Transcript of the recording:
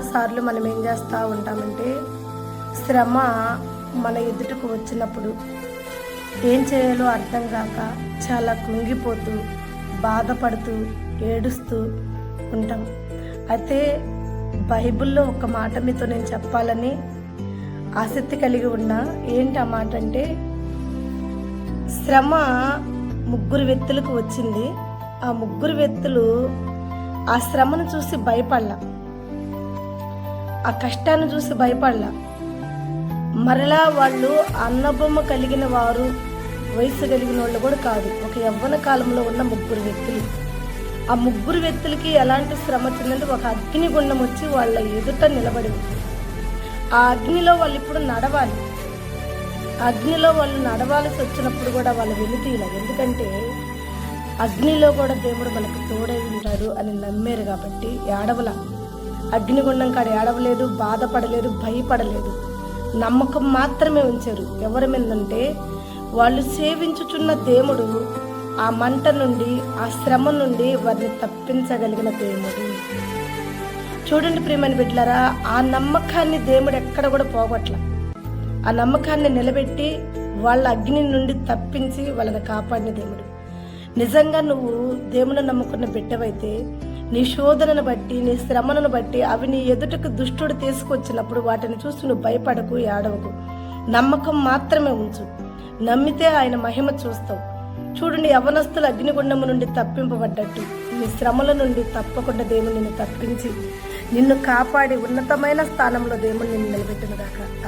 చాలాసార్లు మనం ఏం చేస్తూ ఉంటామంటే శ్రమ మన ఎదుటకు వచ్చినప్పుడు ఏం చేయాలో అర్థం కాక చాలా కుంగిపోతూ బాధపడుతూ ఏడుస్తూ ఉంటాం. అయితే బైబిల్లో ఒక మాట మీతో నేను చెప్పాలని ఆసక్తి కలిగి ఉన్నా. ఏంటి ఆ మాట అంటే శ్రమ ముగ్గురు వ్యక్తులకు వచ్చింది. ఆ ముగ్గురు వ్యక్తులు ఆ శ్రమను చూసి భయపడలా. ఆ కష్టాన్ని చూసి భయపడలా. మరలా వాళ్ళు అన్నబొమ్మ కలిగిన వారు వయసు కలిగిన వాళ్ళు కూడా కాదు. ఒక యవ్వన కాలంలో ఉన్న ముగ్గురు వ్యక్తులు. ఆ ముగ్గురు వ్యక్తులకి ఎలాంటి శ్రమ వచ్చిందంటే ఒక అగ్నిగుండం వచ్చి వాళ్ళ ఎదుట నిలబడి ఉంది. ఆ అగ్నిలో వాళ్ళు ఇప్పుడు నడవాలి. అగ్నిలో వాళ్ళు నడవాల్సి వచ్చినప్పుడు కూడా వాళ్ళు వెళుతీల ఎందుకంటే అగ్నిలో కూడా దేవుడు మనకు తోడై ఉంటాడు అని నమ్మారు కాబట్టి ఏడవల. అగ్నిగుండం కాడ ఏడవలేదు బాధపడలేదు భయపడలేదు. నమ్మకం మాత్రమే ఉంచారు. ఎవరి మీదంటే వాళ్ళు సేవించుచున్న దేవుడు ఆ మంట నుండి ఆ శ్రమ నుండి వారిని తప్పించగలిగిన దేవుడు. చూడండి ప్రేమని బిడ్డలారా ఆ నమ్మకాన్ని దేవుడు ఎక్కడ కూడా పోగొట్ల. ఆ నమ్మకాన్ని నిలబెట్టి వాళ్ళ అగ్ని నుండి తప్పించి వాళ్ళని కాపాడిన దేవుడు. నిజంగా నువ్వు దేవుని నమ్ముకున్న బిడ్డవైతే నీ శోధనను బట్టి నీ శ్రమను బట్టి అవి నీ ఎదుటకు దుష్టుడు తీసుకొచ్చినప్పుడు వాటిని చూసి నువ్వు భయపడకు ఏడవకు. నమ్మకం మాత్రమే ఉంచు. నమ్మితే ఆయన మహిమ చూస్తావు. చూడండి యవనస్తులు అగ్నిగుండము నుండి తప్పింపబడ్డట్టు. నీ శ్రమల నుండి తప్పకుండా దేవుడు నిన్ను తప్పించి నిన్ను కాపాడి ఉన్నతమైన స్థానంలో దేవుడు నిన్ను నిలబెట్టును గాక